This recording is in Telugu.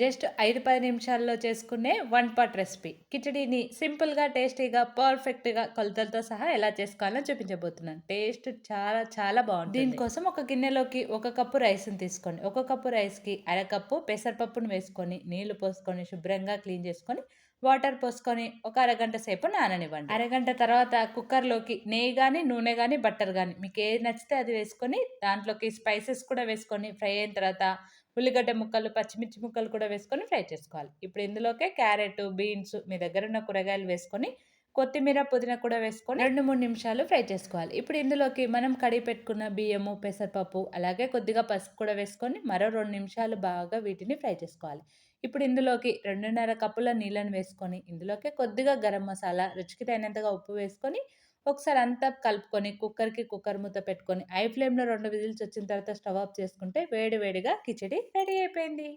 జస్ట్ ఐదు పది నిమిషాల్లో చేసుకునే వన్ పాట్ రెసిపీ. కిచడీని సింపుల్గా టేస్టీగా పర్ఫెక్ట్గా కొలతలతో సహా ఎలా చేసుకోవాలో చూపించబోతున్నాను. టేస్ట్ చాలా చాలా బాగుంటుంది. దీనికోసం ఒక గిన్నెలోకి ఒక కప్పు రైస్ని తీసుకోండి. ఒక కప్పు రైస్కి అరకప్పు పెసరపప్పును వేసుకొని నీళ్ళు పోసుకొని శుభ్రంగా క్లీన్ చేసుకొని వాటర్ పోసుకొని ఒక అరగంట సేపు నాననివ్వండి. అరగంట తర్వాత కుక్కర్లోకి నెయ్యి కానీ నూనె కానీ బట్టర్ కానీ మీకు ఏది నచ్చితే అది వేసుకొని దాంట్లోకి స్పైసెస్ కూడా వేసుకొని ఫ్రై అయిన తర్వాత ఉల్లిగడ్డ ముక్కలు పచ్చిమిర్చి ముక్కలు కూడా వేసుకొని ఫ్రై చేసుకోవాలి. ఇప్పుడు ఇందులోకే క్యారెట్ బీన్స్ మీ దగ్గర ఉన్న కూరగాయలు వేసుకొని కొత్తిమీర పుదీనా కూడా వేసుకొని రెండు మూడు నిమిషాలు ఫ్రై చేసుకోవాలి. ఇప్పుడు ఇందులోకి మనం కడిగి పెట్టుకున్న బియ్యము పెసరపప్పు అలాగే కొద్దిగా పసుపు కూడా వేసుకొని మరో రెండు నిమిషాలు బాగా వీటిని ఫ్రై చేసుకోవాలి. ఇప్పుడు ఇందులోకి రెండున్నర కప్పుల నీళ్ళని వేసుకొని ఇందులోకి కొద్దిగా గరం మసాలా రుచికి తగినంతగా ఉప్పు వేసుకొని ఒకసారి అంతా కలుపుకొని కుక్కర్కి కుక్కర్ మూత పెట్టుకొని ఐ ఫ్లేమ్లో రెండు విజిల్స్ వచ్చిన తర్వాత స్టవ్ ఆఫ్ చేసుకుంటే వేడి వేడిగా కిచడి రెడీ అయిపోయింది.